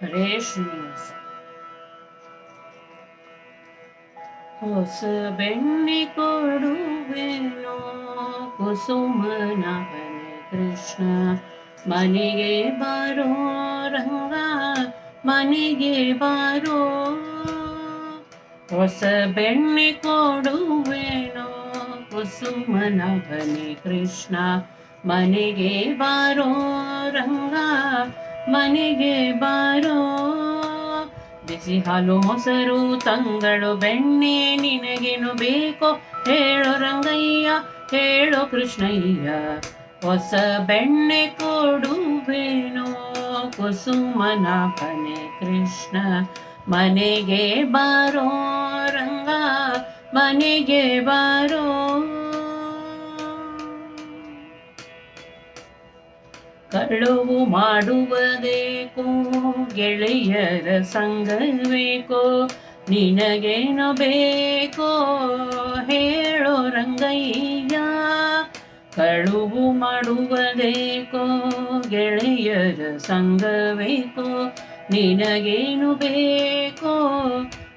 ಶ್ರೀನಿವಾಸ ಹೊಸ ಬೆಣ್ಣೆ ಕೊಡುವೆನೋ, ಕುಸುಮನ ಬನೆ ಕೃಷ್ಣ. ಮನೆಗೆ ಬಾರೋ ರಂಗ, ಮನೆಗೆ ಬಾರೋ. ಹೊಸ ಬೆಣ್ಣೆ ಕೊಡುವೆನೋ, ಕುಸುಮನ ಬನೆ ಕೃಷ್ಣ. ಮನೆಗೆ ಬಾರೋ ರಂಗ ಮನೆಗೆ ಬಾರೋ. ಬಿಸಿ ಹಾಲು ಮೊಸರು, ತಂಗಳು, ಬೆಣ್ಣೆ ನಿನಗೇನು ಬೇಕೋ? ಹೇಳೋ ರಂಗಯ್ಯ, ಹೇಳೋ ಕೃಷ್ಣಯ್ಯ. ಹೊಸ ಬೆಣ್ಣೆ ಕೊಡುವೇನೋ? ಕುಸುಮನ ಪನೆ ಕೃಷ್ಣ, ಮನೆಗೆ ಬಾರೋ ರಂಗ, ಮನೆಗೆ ಬಾರೋ. ಕಳುವು ಮಾಡುವುದೇಕೋ? ಗೆಳೆಯರ ಸಂಗವೇಕೋ? ನಿನಗೇನು ಬೇಕೋ? ಹೇಳೋ ರಂಗಯ್ಯ, ಕಳುವು ಮಾಡುವುದೇಕೋ? ಗೆಳೆಯರ ಸಂಗವೇಕೋ? ನಿನಗೇನು ಬೇಕೋ?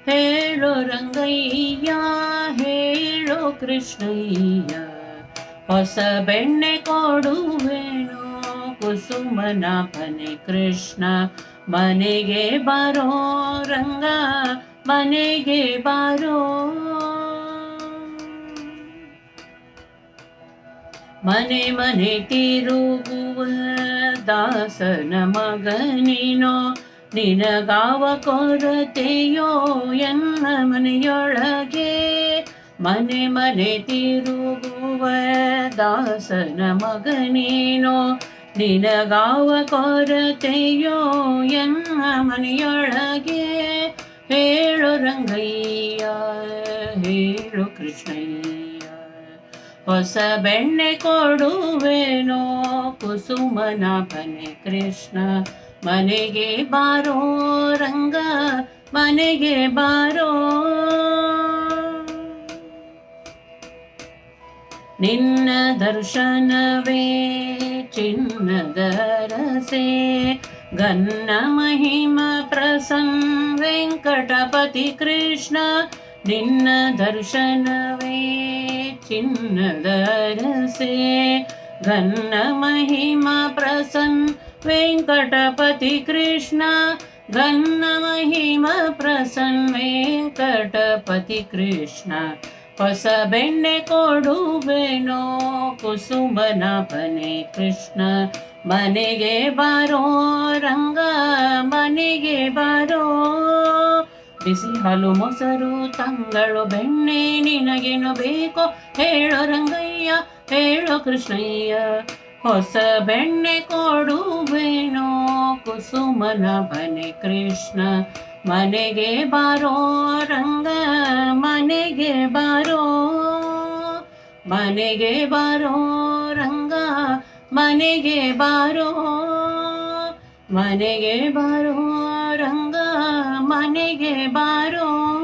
ಹೇಳೋ ರಂಗಯ್ಯ, ಹೇಳೋ ಕೃಷ್ಣಯ್ಯ, ಹೊಸ ಬೆಣ್ಣೆ ಕೊಡುವೆನೋ? ಕುಸುಮನ ಬನೆ ಕೃಷ್ಣ, ಮನೆಗೆ ಬರೋ ರಂಗ, ಮನೆಗೆ ಬರೋ ಮನೆ ಮನೆ ತಿರುಗುವ ದಾಸನ ಮಗನಿನೋ, ನಿನಗಾವ ಕೊರತೆಯೋ ಎನ್ನ ಮನೆಯೊಳಗೆ? ಮನೆ ಮನೆ ತಿರುಗುವ ದಾಸನ ಮಗನೇನೋ ನಿನಗಾವ ಕೊರತೆಯೋ ಎನ್ನ ಮನೆಯೊಳಗೆ? ಹೇಳು ರಂಗಯ್ಯ, ಹೇಳು ಕೃಷ್ಣಯ್ಯ. ಹೊಸ ಬೆಣ್ಣೆ ಕೊಡುವೆನೋ ಕುಸುಮನ ಬನೆ ಕೃಷ್ಣ. ಮನೆಗೆ ಬಾರೋ ರಂಗ, ಮನೆಗೆ ಬಾರೋ ನಿನ್ನ ದರ್ಶನವೇ ಚಿನ್ನದ ರಸೆ ಗನ್ನ ಮಹಿಮ ಪ್ರಸನ್ ವೆಂಕಟಪತಿ ಕೃಷ್ಣ ನಿನ್ನ ದರ್ಶನವೇ ಚಿನ್ನದ ರಸೆ ಗನ್ನ ಮಹಿಮ ಪ್ರಸನ್ ವೆಂಕಟಪತಿ ಕೃಷ್ಣ ಗನ್ನ ಮಹಿಮ ಪ್ರಸನ್ ವೆಂಕಟಪತಿ ಕೃಷ್ಣ ಹೊಸ ಬೆಣ್ಣೆ ಕೊಡುವೆನೋ? ಕುಸುಮನ ಬನೆ ಕೃಷ್ಣ, ಮನೆಗೆ ಬಾರೋ ರಂಗ, ಮನೆಗೆ ಬಾರೋ? ಬಿಸಿ ಹಾಲು ಮೊಸರು, ತಂಗಳು, ಬೆಣ್ಣೆ ನಿನಗೇನು ಬೇಕೋ? ಹೇಳೋ ರಂಗಯ್ಯ, ಹೇಳೋ ಕೃಷ್ಣಯ್ಯ, ಹೊಸ ಬೆಣ್ಣೆ ಕೊಡುವೆನೋ? ಕುಸುಮನ ಬನೆ ಕೃಷ್ಣ ಮನೆಗೆ ಬಾರೋ ರಂಗ, ಮನೆಗೆ ಬಾರೋ ಮನೆಗೆ ಬಾರೋ ರಂಗ, ಮನೆಗೆ ಬಾರೋ ಮನೆಗೆ ಬಾರೋ ರಂಗ, ಮನೆಗೆ ಬಾರೋ.